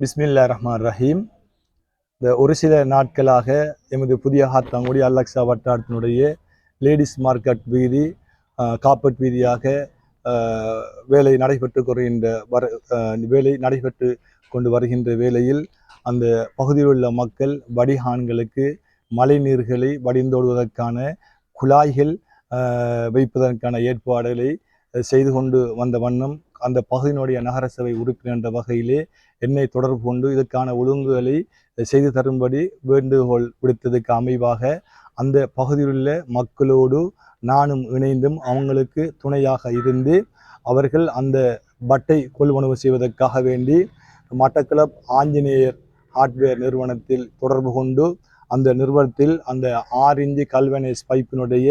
பிஸ்மில்லா ரஹ்மான் ரஹீம் இந்த ஒரு சில நாட்களாக எமது புதிய ஹாத்தாங்குடி அலக்ஸா வட்டாரத்தினுடைய லேடிஸ் மார்க்கெட் வீதி காப்பட் வீதியாக வேலை நடைபெற்று கொள்கின்ற வர வேலை நடைபெற்று கொண்டு வருகின்ற வேளையில் அந்த பகுதியில் உள்ள மக்கள் வடிகான்களுக்கு மழை நீர்களை வடிந்தோடுவதற்கான குழாய்கள் வைப்பதற்கான ஏற்பாடுகளை செய்து கொண்டு வந்த வண்ணம் அந்த பகுதியினுடைய நகரசபை உறுப்பினர் என்ற வகையிலே என்னை தொடர்பு கொண்டு இதற்கான ஒழுங்குகளை செய்து தரும்படி வேண்டுகோள் விடுத்ததுக்கு அமைவாக அந்த பகுதியிலுள்ள மக்களோடு நானும் இணைந்தும் அவங்களுக்கு துணையாக இருந்து அவர்கள் அந்த பட்டை கொள்வனவு செய்வதற்காக வேண்டி மட்டக்களப் ஆஞ்சநேயர் ஹார்ட்வேர் நிறுவனத்தில் தொடர்பு கொண்டு அந்த நிறுவனத்தில் அந்த ஆறு இன்ச்சு கல்வனேஸ் பைப்பினுடைய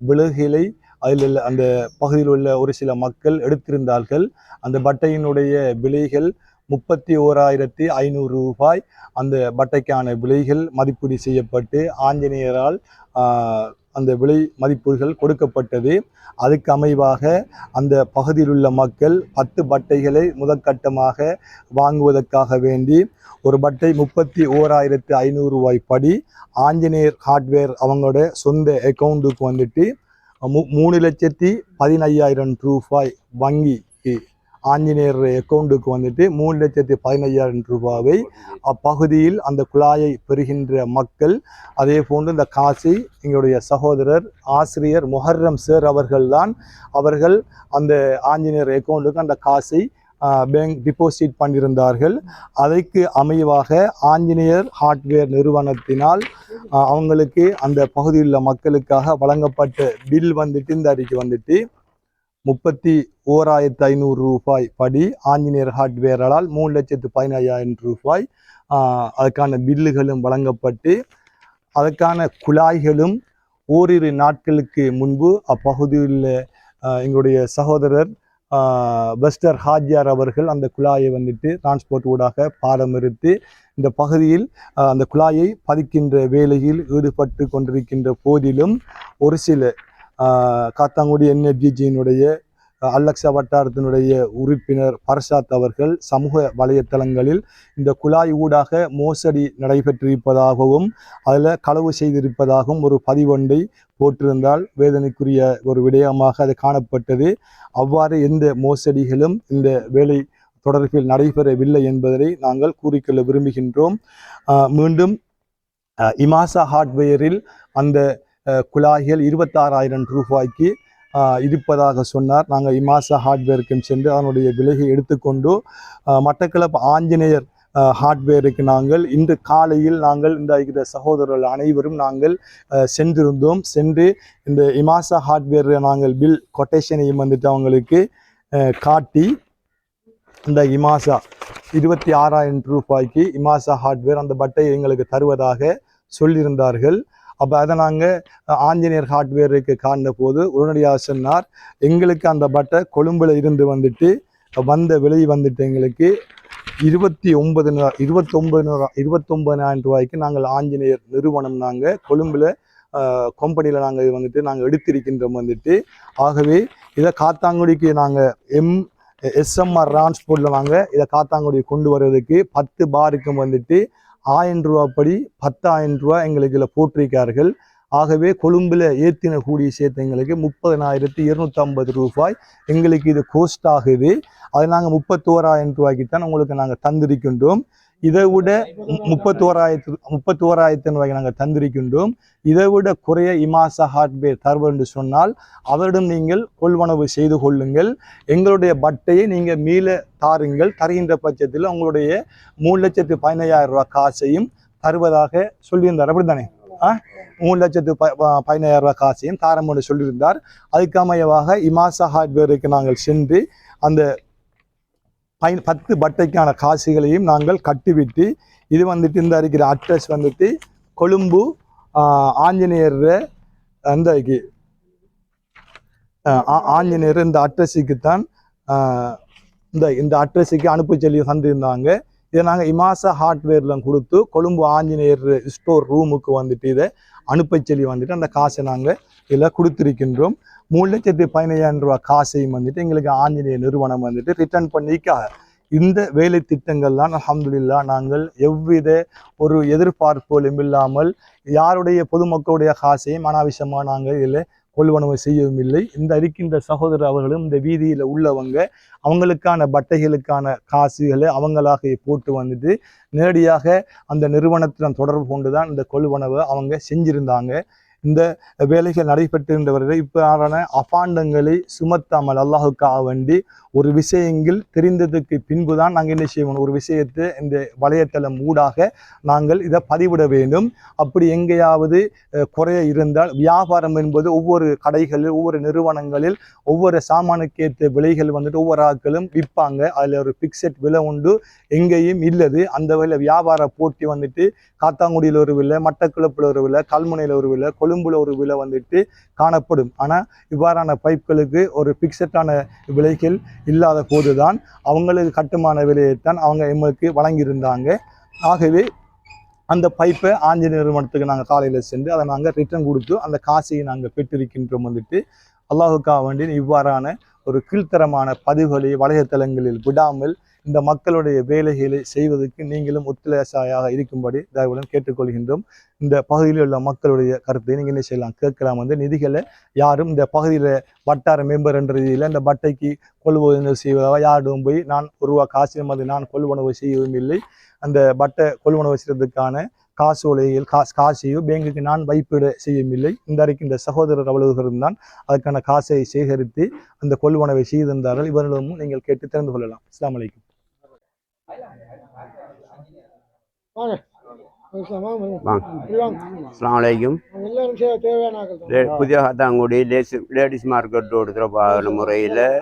விலகிலை அதில் உள்ள அந்த பகுதியில் உள்ள ஒரு சில மக்கள் எடுத்திருந்தார்கள். அந்த பட்டையினுடைய விலைகள் முப்பத்தி ஓராயிரத்தி ஐநூறு ரூபாய். அந்த பட்டைக்கான விலைகள் மதிப்பீடு செய்யப்பட்டு ஆஞ்சநேயரால் அந்த விலை மதிப்பீடுகள் கொடுக்கப்பட்டது. அதுக்கு அமைவாக அந்த பகுதியில் உள்ள மக்கள் பத்து பட்டைகளை முதற்கட்டமாக வாங்குவதற்காக வேண்டி ஒரு பட்டை முப்பத்தி ஓராயிரத்து ஐநூறு ரூபாய் படி ஆஞ்சநேயர் ஹார்ட்வேர் அவங்களோட சொந்த அக்கௌண்ட்டுக்கு வந்துட்டு மூணு லட்சத்தி பதினையாயிரம் ரூபாய் வங்கிக்கு ஆஞ்சநேயர் அக்கௌண்ட்டுக்கு வந்துட்டு மூணு லட்சத்தி பதினையாயிரம் ரூபாவை அப்பகுதியில் அந்த குழாயை பெறுகின்ற மக்கள் அதே போன்று இந்த காசை எங்களுடைய சகோதரர் ஆசிரியர் முஹர்ரம் சேர் அவர்கள்தான் அவர்கள் அந்த ஆஞ்சநேயர் அக்கௌண்ட்டுக்கு அந்த காசை பேங்க் டிபாசிட் பண்ணியிருந்தார்கள். அதற்கு அமைவாக ஆஞ்சநேயர் ஹார்ட்வேர் நிறுவனத்தினால் அவங்களுக்கு அந்த பகுதியில் உள்ள மக்களுக்காக வழங்கப்பட்ட பில் வந்துட்டு இந்த அறிக்கை வந்துட்டு முப்பத்தி ஓராயிரத்து ஐநூறு ரூபாய் படி ஆஞ்சநேயர் ஹார்ட்வேரால் மூணு லட்சத்து பதினையாயிரம் ரூபாய் அதற்கான அதுக்கான பில்லுகளும் வழங்கப்பட்டு அதற்கான குழாய்களும் ஓரிரு நாட்களுக்கு முன்பு அப்பகுதியில் உள்ள, எங்களுடைய சகோதரர் வெஸ்டர் ஹாஜியார் அவர்கள் அந்த குழாயை வந்துட்டு டிரான்ஸ்போர்ட் ஊடாக இருத்து இந்த பகுதியில் அந்த குழாயை பதிக்கின்ற வேலையில் ஈடுபட்டு கொண்டிருக்கின்ற போதிலும் ஒரு சில காத்தாங்குடி என்எஃப்ஜிஜியினுடைய அல்லக்ஸா வட்டாரத்தினுடைய உறுப்பினர் பர்சாத் அவர்கள் சமூக வலைத்தளங்களில் இந்த குழாய் ஊடாக மோசடி நடைபெற்றிருப்பதாகவும் அதில் களவு செய்திருப்பதாகவும் ஒரு பதிவொன்றை போட்டிருந்தால் வேதனைக்குரிய ஒரு விடயமாக அது காணப்பட்டது. அவ்வாறு எந்த மோசடிகளும் இந்த வேலை தொடர்பில் நடைபெறவில்லை என்பதை நாங்கள் கூறிக்கொள்ள விரும்புகின்றோம். மீண்டும் இமாசா ஹார்ட்வேரில் அந்த குழாய்கள் இருபத்தாறாயிரம் ரூபாய்க்கு இருப்பதாக சொன்னார். நாங்கள் இமாசா ஹார்ட்வேருக்கும் சென்று அதனுடைய விலையை எடுத்துக்கொண்டு மட்டக்களப்பு ஆஞ்சநேயர் ஹார்ட்வேருக்கு நாங்கள் இன்று காலையில் நாங்கள் இந்த இந்த சகோதரர்கள் அனைவரும் நாங்கள் சென்றிருந்தோம். சென்று இந்த இமாசா ஹார்ட்வேர் நாங்கள் பில் கொட்டேஷனையும் வந்துட்டு அவங்களுக்கு காட்டி இந்த இமாசா இருபத்தி ஆறாயிரம் ரூபாய்க்கு இமாசா ஹார்ட்வேர் அந்த பட்டை எங்களுக்கு தருவதாக சொல்லியிருந்தார்கள். அப்போ அதை நாங்கள் ஆஞ்சநேயர் ஹார்ட்வேருக்கு காண்ட போது உடனடியாக சொன்னார் எங்களுக்கு அந்த பட்டை கொழும்பில் இருந்து வந்துட்டு வந்த விலை வந்துட்டு எங்களுக்கு இருபத்தி ஒன்பது இருபத்தொம்பது இருபத்தொம்பதாயிரம் ரூபாய்க்கு நாங்கள் ஆஞ்சநேயர் நிறுவனம் நாங்கள் கொழும்பில் கம்பெனியில் நாங்கள் வந்துட்டு நாங்கள் எடுத்திருக்கின்றோம் வந்துட்டு. ஆகவே இதை காத்தாங்குடிக்கு நாங்கள் எம் எஸ்எம்ஆர் டிரான்ஸ்போர்ட்டில் நாங்கள் இதை காத்தாங்குடி கொண்டு வர்றதுக்கு பத்து பாருக்கும் வந்துட்டு ஆயிரம் ரூபா படி பத்தாயிரம் ரூபா எங்களுக்கு இதில் போட்டிருக்கார்கள். ஆகவே கொழும்பில் ஏற்றின கூடிய சேர்த்து எங்களுக்கு முப்பதனாயிரத்தி இருநூற்றம்பது ரூபாய் எங்களுக்கு இது கோஸ்ட் ஆகுது. அது நாங்கள் முப்பத்தோராயிரம் ரூபாய்க்கு தான் உங்களுக்கு நாங்கள் தந்திருக்கின்றோம். இதை விட முப்பத்தோராயிரத்து முப்பத்தோராயிரத்து வகை நாங்கள் தந்திருக்கின்றோம். இதை விட குறைய இமாசா ஹார்ட்வேர் தருவோம் என்று சொன்னால் அவரிடம் நீங்கள் கொள்வனவு செய்து கொள்ளுங்கள். எங்களுடைய பட்டையை நீங்கள் மீள தாருங்கள். தருகின்ற பட்சத்தில் உங்களுடைய மூணு லட்சத்து பதினையாயிரம் ரூபாய் காசையும் தருவதாக சொல்லியிருந்தார். அப்படித்தானே? ஆ? மூணு லட்சத்து ப ப- பதினையாயிரம் ரூபாய் காசையும் தாரம் என்று சொல்லியிருந்தார். அதுக்கமையவாக இமாசா ஹார்ட்வேருக்கு நாங்கள் சென்று அந்த பை பத்து பட்டைக்கான காசுகளையும் நாங்கள் கட்டிவிட்டு இது வந்துட்டு இந்த இருக்கிற அட்ரஸ் வந்துட்டு கொழும்பு ஆஹ், ஆஞ்சநேயர் அந்த ஆஹ், ஆஞ்சநேயர் இந்த அட்ரஸுக்கு தான் ஆஹ், இந்த இந்த அட்ரஸுக்கு அனுப்பி சொல்லி தந்திருந்தாங்க. இதை நாங்கள் இமாசா ஹார்ட்வேரில் கொடுத்து கொழும்பு ஆஞ்சநேயர் ஸ்டோர் ரூமுக்கு வந்துட்டு இதை அனுப்ப சொல்லி வந்துட்டு அந்த காசை நாங்கள் இதில் கொடுத்துருக்கின்றோம். மூணு லட்சத்தி பதினையாயிரம் ரூபாய் காசையும் வந்துட்டு எங்களுக்கு ஆஞ்சநேய நிறுவனம் வந்துட்டு ரிட்டர்ன் பண்ணிக்காக இந்த வேலை திட்டங்கள்லாம் அஹமதுல்லா நாங்கள் எவ்வித ஒரு எதிர்பார்ப்புகளும் இல்லாமல் யாருடைய பொதுமக்களுடைய காசையும் அனாவசியமாக நாங்கள் இதில் கொள்வனவு செய்யவும் இல்லை. இந்த இருக்கின்ற சகோதரர் அவர்களும் இந்த வீதியில் உள்ளவங்க அவங்களுக்கான பட்டைகளுக்கான காசுகளை அவங்களாக போட்டு வந்துட்டு நேரடியாக அந்த நிறுவனத்திடம் தொடர்பு கொண்டு தான் இந்த கொள்வனவை அவங்க செஞ்சிருந்தாங்க. இந்த வேலைகள் நடைபெற்றிருந்தவர்கள் இவ்வாறான அபாண்டங்களை சுமத்தாமல் அல்லாஹுக்காக வேண்டி ஒரு விஷயங்கள் தெரிந்ததுக்கு பின்பு தான் நாங்கள் என்ன செய்வோம்? ஒரு விஷயத்தை இந்த வலையத்தளம் ஊடாக நாங்கள் இதை பதிவிட வேண்டும். அப்படி எங்கேயாவது குறைய இருந்தால் வியாபாரம் என்பது ஒவ்வொரு கடைகளில் ஒவ்வொரு நிறுவனங்களில் ஒவ்வொரு சாமானுக்கேற்ற விலைகள் வந்துட்டு ஒவ்வொரு ஆட்களும் விற்பாங்க. அதில் ஒரு பிக்சட் விலை உண்டு. எங்கேயும் இல்லது. அந்த வகையில் வியாபார போட்டி வந்துட்டு காத்தாங்குடியில் ஒரு விலை மட்டக்குளப்பில் ஒரு விலை கல்முனையில் ஒரு விலை கொழும்புல ஒரு விலை வந்துட்டு காணப்படும். ஆனால் இவ்வாறான பைப்களுக்கு ஒரு பிக்சட்டான விலைகள் இல்லாத போதுதான் அவங்களுக்கு கட்டுமான விலையைத்தான் அவங்க எங்களுக்கு வழங்கியிருந்தாங்க. ஆகவே அந்த பைப்பை ஆஞ்சி நிறுவனத்துக்கு நாங்கள் காலையில் சென்று அதை நாங்கள் ரிட்டர்ன் கொடுத்து அந்த காசையை நாங்கள் பெற்றிருக்கின்றோம் வந்துட்டு அல்லாஹுக்காக வேண்டி இவ்வாறான ஒரு கீழ்த்தரமான பதிவுகளை வலைத்தளங்களில் விடாமல் இந்த மக்களுடைய வேலைகளை செய்வதற்கு நீங்களும் ஒத்துழைசாயாக இருக்கும்படி தயவுடன் கேட்டுக்கொள்கின்றோம். இந்த பகுதியில் உள்ள மக்களுடைய கருத்தை நீங்கள் என்ன செய்யலாம்? கேட்கலாம். வந்து நிதிகளை யாரும் இந்த பகுதியில் வட்டார மெம்பர் என்ற ரீதியில் இந்த பட்டைக்கு கொள்வனவு செய்வதாக யாரிடம் போய் நான் உருவா காசு அது நான் கொள்வனவு செய்யவும் இல்லை. அந்த பட்டை கொள்வனவு செய்வதற்கான காசு உலையில் காசு காசையோ பேங்குக்கு நான் வைப்பிட செய்யவில்லை. இந்த வரைக்கும் இந்த சகோதரர் அலுவலகரும் தான் அதுக்கான காசை சேகரித்து அந்த கொள்வனவை செய்திருந்தார்கள். இவர்களிடமும் நீங்கள் கேட்டு தெரிந்து கொள்ளலாம். அஸ்ஸலாமு அலைக்கும். லே- புதிய காத்தாங்குடி லேஸ் லேடிஸ் மார்க்கெட் வாகன முறையில்.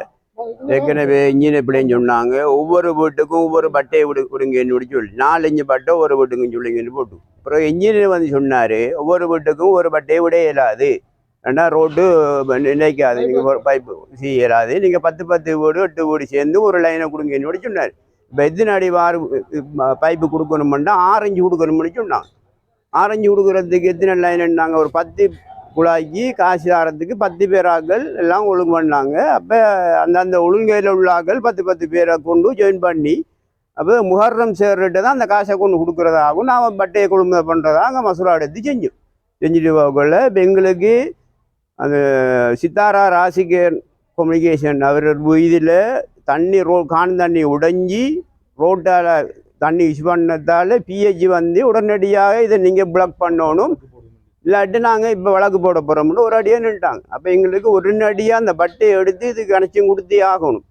ஏற்கனவே இன்ஜினியர் பிள்ளைன்னு சொன்னாங்க. ஒவ்வொரு வீட்டுக்கும் ஒவ்வொரு பட்டையை விடு கொடுங்கன்னு சொல்லி நாலு இஞ்சு பட்டை ஒரு வீட்டுக்கும் சொல்லிங்கன்னு போட்டு. அப்புறம் இன்ஜினியர் வந்து சொன்னார் ஒவ்வொரு வீட்டுக்கும் ஒரு பட்டையை விட இயலாது. ஏன்னா ரோட்டு நினைக்காது. நீங்கள் பைப்பு செய்ய இயலாது. நீங்கள் பத்து பத்து வீடு எட்டு வீடு சேர்ந்து ஒரு லைனை கொடுங்கன்னு சொல்லி சொன்னார். இப்போ எத்தனை அடி வார் பைப்பு கொடுக்கணுமெண்டா ஆரஞ்சு கொடுக்கணும்னு சொன்னாங்க ஆரஞ்சு கொடுக்குறதுக்கு எத்தனை லைன் நாங்கள் ஒரு பத்து குழாய்க்கு காசு ஆறதுக்கு பத்து பேராக்கள் எல்லாம் ஒழுங்கு பண்ணாங்க. அப்போ அந்தந்த ஒழுங்கையில் உள்ள ஆக்கள் பத்து பத்து பேரை கொண்டு ஜாயின் பண்ணி அப்போ முஹர்ரம் சேர்கிட்ட தான் அந்த காசை கொண்டு கொடுக்குறதாகவும் நாம் பட்டையை கொழும்பு பண்ணுறதாக மசூரா எடுத்து செஞ்சோம். செஞ்சுட்டு போகல இப்போ எங்களுக்கு அந்த சித்தாரா ராசிகர் கம்யூனிகேஷன் அவர் இதில் தண்ணி ரோ கான் தண்ணி உடைஞ்சி ரோட்டால் தண்ணி யூஸ் பண்ணதால் பிஹெச் வந்து உடனடியாக இதை நீங்கள் பிளாக் பண்ணணும். இல்லாட்டி நாங்கள் இப்போ வழக்கு போட போகிறோம்னு ஒரு அடியாக நின்ட்டாங்க அப்போ எங்களுக்கு உடனடியாக அந்த பட்டையை எடுத்து இது கணச்சும் கொடுத்தே ஆகணும்.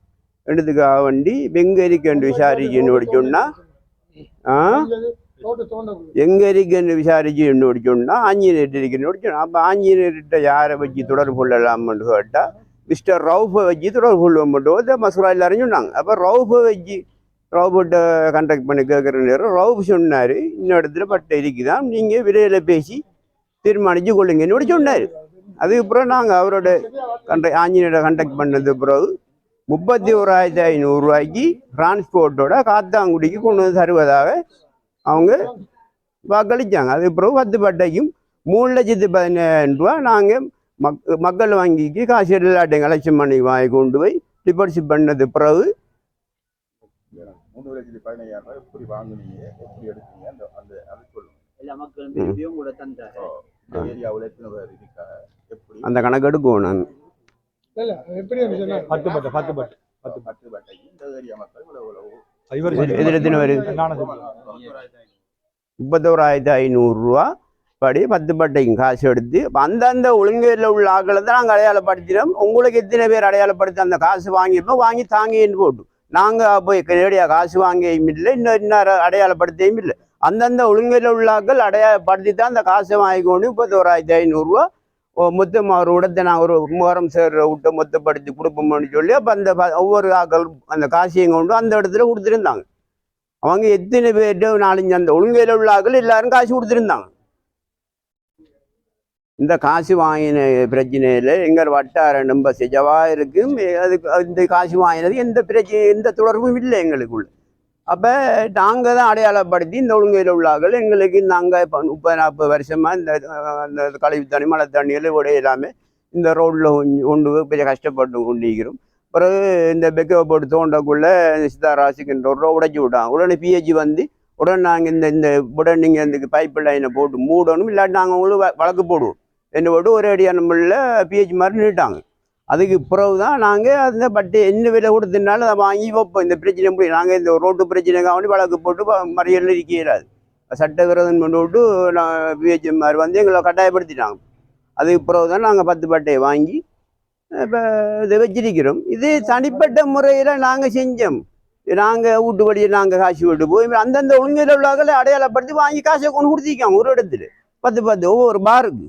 எடுத்துக்காக வேண்டி எங்கே இருக்கேன்னு விசாரிச்சுன்னு சொன்னால் ஆ? எங்கே இருக்குன்னு விசாரிச்சு என்னோட சொன்னால் ஆஞ்சநேயர் இருக்குன்னு சொன்னால் அப்போ ஆஞ்சநேயர்கிட்ட யாரை வச்சு தொடர்பு கொள்ளலாம்னு கேட்டால் மிஸ்டர் ரவுஃபை வச்சு தொடர்பு கொள்ள மட்டும் இந்த மசூரா எல்லாரும் சொன்னாங்க அப்போ ரவுஃபை வச்சு ரவுஃபிட்ட கான்டாக்ட் பண்ணி கேட்குற நேரம் ரவுஃப் சொன்னார் இந்த இடத்துல பட்டை இருக்குதான் நீங்கள் விரைவில் பேசி தீர்மானிச்சு கொள்ளுங்கன்னு சொன்னார் அதுக்கப்புறம் நாங்கள் அவரோட கண்ட ஆஞ்சநேயரை கண்டக்ட் பண்ணது பிறகு முப்பத்தி ஓராயிரத்தி ஐநூறுரூவாய்க்கு டிரான்ஸ்போர்ட்டோட காத்தாங்குடிக்கு கொண்டு வந்து தருவதாக அவங்க வாக்களித்தாங்க அதுக்கு பிறகு பத்து பட்டைக்கும் மூணு லட்சத்து பதினேழு ரூபா நாங்கள் மக் மக்கள் வங்கிக்கு காசு எல்லாட்டையும் கலெக்ஷன் பண்ணி வாங்கி கொண்டு போய் டிபாசிட் பண்ணது பிறகு மூணு லட்சத்தி பதினையாயிரம் ரூபாய் எப்படி வாங்குனீங்க? எப்படி எடுத்தீங்க? அந்த அந்த அது சொல்லுங்க. எல்லா மக்களும் திருப்பியும் கூட தந்தாங்க. இந்த ஏரியாவில் எத்தனை பேர் இருக்கா? எப்படி? அந்த கணக்கு எடுக்குவோம் நான் இல்ல, எப்படி? பத்து பட்டு பத்து பட்டு பத்து பத்து பட்டைக்கு இந்த ஏரியா மக்கள் இவ்வளவு. முப்பத்தோராயிரத்தி ஐநூறுரூவா படி பத்து பட்டைக்கும் காசு எடுத்து அந்தந்த ஒழுங்கையில் உள்ள ஆக்களை தான் நாங்கள் அடையாளப்படுத்தினோம். உங்களுக்கு எத்தனை பேர் அடையாளப்படுத்தி அந்த காசு வாங்கியிருப்போம்? வாங்கி தாங்கின்னு போட்டு. நாங்கள் போய் நேரடியாக காசு வாங்கியும் இல்லை இன்னும் இன்னும் அடையாளப்படுத்தியும் இல்லை. அந்தந்த ஒழுங்கையில் உள்ள ஆக்கள் அடையாளப்படுத்தி தான் அந்த காசை வாங்கிக்கொண்டு முப்பத்தோராயிரத்தி ஐநூறுரூவா மொத்தம் ஒரு இடத்தை நான் ஒரு முகரம் சேர்ற விட்டு மொத்தப்படுத்தி கொடுப்போம்னு சொல்லி அப்போ அந்த ஒவ்வொரு ஆக்கள் அந்த காசையும் கொண்டு அந்த இடத்துல கொடுத்துருந்தாங்க. அவங்க எத்தனை பேர்கிட்ட நாலஞ்சு அந்த ஒழுங்கையில் உள்ள ஆக்கள் எல்லாரும் காசு கொடுத்துருந்தாங்க. இந்த காசு வாங்கின பிரச்சனையில் எங்கள் வட்டாரம் ரொம்ப செஜவாக இருக்கும். அதுக்கு இந்த காசு வாங்கினது எந்த பிரச்சனை எந்த தொடர்பும் இல்லை எங்களுக்குள்ள. அப்போ நாங்கள் தான் அடையாளப்படுத்தி இந்த ஒழுங்கையில் உள்ளார்கள். எங்களுக்கு நாங்கள் இப்போ முப்பது நாற்பது வருஷமாக இந்த அந்த கழிவு தண்ணி மழை தண்ணியில் உடைய எல்லாமே இந்த ரோட்டில் கொண்டு கொஞ்சம் கஷ்டப்பட்டு கொண்டிருக்கிறோம். பிறகு இந்த பெக்கவை போட்டு தோண்டக்குள்ளே சித்தாராசிக்கின்ற ஒரு உடைச்சி விட்டாங்க. உடனே பிஹெச்சி வந்து உடனே நாங்கள் இந்த இந்த உடனே நீங்கள் இந்த பைப் லைனை போட்டு மூடணும். இல்லாட்டி நாங்கள் உங்களுக்கு வழக்கு போடுவோம். என்ன போட்டு ஒரே அடியான முள்ள பிஹெச் மாதிரி நின்றுட்டாங்க அதுக்கு பிறகு தான் நாங்கள் அந்த பட்டு என்ன விலை கொடுத்தனாலும் அதை வாங்கி வைப்போம். இந்த பிரச்சனை முடியும். நாங்கள் இந்த ரோட்டு பிரச்சனைக்காக வேண்டி வழக்கு போட்டு வ- மறியல் இருக்கிறாது சட்டவிரோதம் கொண்டு விட்டு நான் பிஹெச்எம்ஆர் வந்து எங்களை கட்டாயப்படுத்திட்டாங்க. அதுக்கு பிறகு தான் நாங்கள் பத்து பட்டையை வாங்கி இப்போ இதை வச்சிருக்கிறோம். இது தனிப்பட்ட முறையில் நாங்கள் செஞ்சோம். நாங்கள் வீட்டு வழியை நாங்கள் காசு விட்டு போய் அந்தந்த ஒழுங்கில் உள்ளவர்களை அடையாளப்படுத்தி வாங்கி காசை கொண்டு கொடுத்திருக்காங்க ஒரு இடத்துல. பத்து பத்து ஒவ்வொரு பாருக்கு.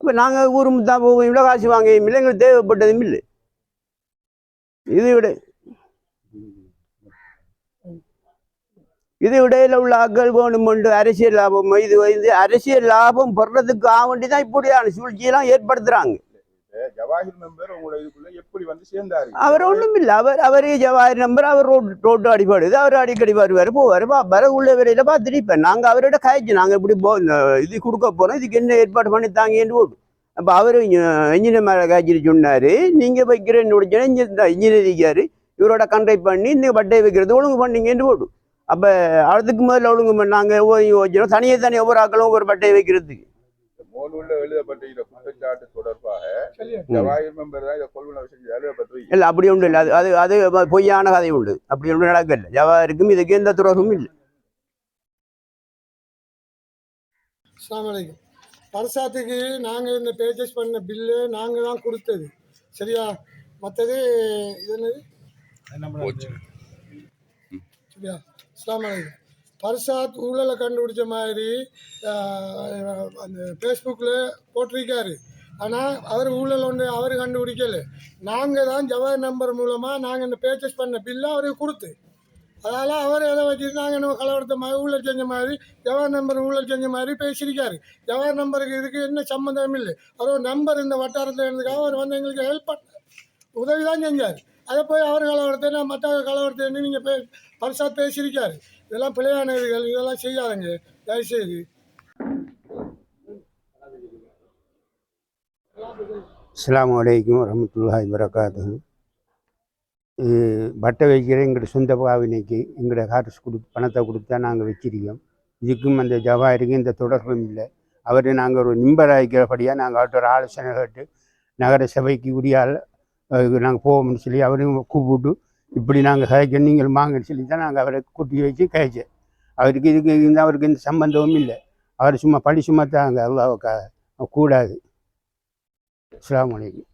இப்போ நாங்கள் ஊர் தான் போவோம் இவ்வளோ காசு வாங்க இல்லை எங்களுக்கு தேவைப்பட்டதும் இல்லை. இது விட இது இடையில உள்ள ஆக்கள் வேணுமென்று அரசியல் லாபம் இது வந்து அரசியல் லாபம் பெறதுக்கு ஆவண்டி தான் இப்படியான சூழ்ச்சியெல்லாம் ஏற்படுத்துகிறாங்க ஜவாஹிர் நம்பர் உங்களை இதுக்குள்ள எப்படி வந்து சேர்ந்தாரு? அவர் ஒன்றும் இல்லை அவர் அவரே ஜவாஹிர் நம்பர் அவர் ரோட்டு ரோட்டு அடிப்பாடுது அவர் அடிக்கடி வருவார் போவார். வர உள்ள வேலையில பார்த்துட்டு இப்போ நாங்கள் அவரோட காய்ச்சி நாங்கள் இப்படி போ இது கொடுக்க போகிறோம் இதுக்கு என்ன ஏற்பாடு பண்ணி தாங்கன்னு போட்டு அப்போ அவர் இன்ஜினியர் மேலே காய்ச்சிட்டு சொன்னார் நீங்கள் வைக்கிறேன்னு என்னோட இந்த இன்ஜினியர் இருக்கார். இவரோட கண்ட்ரைட் பண்ணி இந்த பட்டை வைக்கிறது ஒழுங்கு பண்ணீங்கன்னு போடும் அப்போ அதுக்கு முதல்ல ஒழுங்கு பண்ணாங்க. யோசிச்சோம் தனியே தனியாக ஒவ்வொரு ஆக்களும் ஒவ்வொரு பட்டையை வைக்கிறதுக்கு. குற்றச்சாட்டு தொடர்பாக ஜவாஹிர் மெம்பர் தான் இதை இல்லை அப்படி ஒன்றும் இல்லை. அது அது அது பொய்யான கதை உண்டு. அப்படி ஒன்றும் நடக்கல. ஜவாருக்கும் இதுக்கு எந்த துறவும் இல்லை. அலைக்கும். பர்சாத்துக்கு நாங்கள் இந்த பேர்ச்சேஸ் பண்ண பில்லு நாங்கள் தான் கொடுத்தது. சரியா? மற்றது இது என்னது? சரியா? அலைக்கும். பர்சாத் ஊழலை கண்டுபிடிச்ச மாதிரி அந்த ஃபேஸ்புக்கில் போட்டிருக்காரு. ஆனால் அவர் ஊழல் ஒன்று அவர் கண்டுபிடிக்கல. நாங்கள் தான் ஜவஹர் நம்பர் மூலமாக நாங்கள் இந்த பேர்ச்சேஸ் பண்ண பில்லை அவருக்கு கொடுத்து. அதனால் அவர் எதை வச்சுட்டு நாங்கள் நம்ம கலவரத்த மாதிரி ஊழல் செஞ்ச மாதிரி ஜவஹர் நம்பர் ஊழல் செஞ்ச மாதிரி பேசியிருக்காரு. ஜவஹர் நம்பருக்கு இதுக்கு என்ன சம்மந்தம் இல்லை. அவர் நம்பர் இந்த வட்டாரத்தில் இருந்ததுக்காக அவர் வந்து எங்களுக்கு ஹெல்ப் பண்ண உதவி தான் செஞ்சார். அதை போய் அவர் கலவரத்தை நான் மற்ற கலவரத்தை நீங்கள் பே பரிசாக பேசியிருக்காரு. இதெல்லாம் பிள்ளையானவர்கள் இதெல்லாம் செய்யாதுங்க. தயவுசெய்து. அஸ்லாம் வலைக்கும் வரமத்துல்லாஹி வரகாத்து பட்டை வைக்கிற எங்களோட சொந்த பாவினைக்கு எங்களோட காசு கொடு பணத்தை கொடுத்தா நாங்கள் வச்சிருக்கோம். இதுக்கும் அந்த ஜவாயிருக்கும் இந்த தொடர்பும் இல்லை. அவர் நாங்கள் ஒரு நிம்பராய்க்கிறபடியாக நாங்கள் அவர்கிட்ட ஒரு ஆலோசனை கேட்டு நகர சபைக்கு உரியால் நாங்கள் போவோம்னு சொல்லி அவரையும் கூப்பிட்டு இப்படி நாங்கள் கதைக்க நீங்கள் வாங்கன்னு சொல்லி தான் நாங்கள் அவரை கூட்டி வச்சு கழிச்சேன் அவருக்கு இதுக்கு இந்த அவருக்கு இந்த சம்பந்தமும் இல்லை. அவர் சும்மா படி சும்மா தாங்க அல்லாவுக்காக கூடாது. அஸ்லாம் வலைக்கும்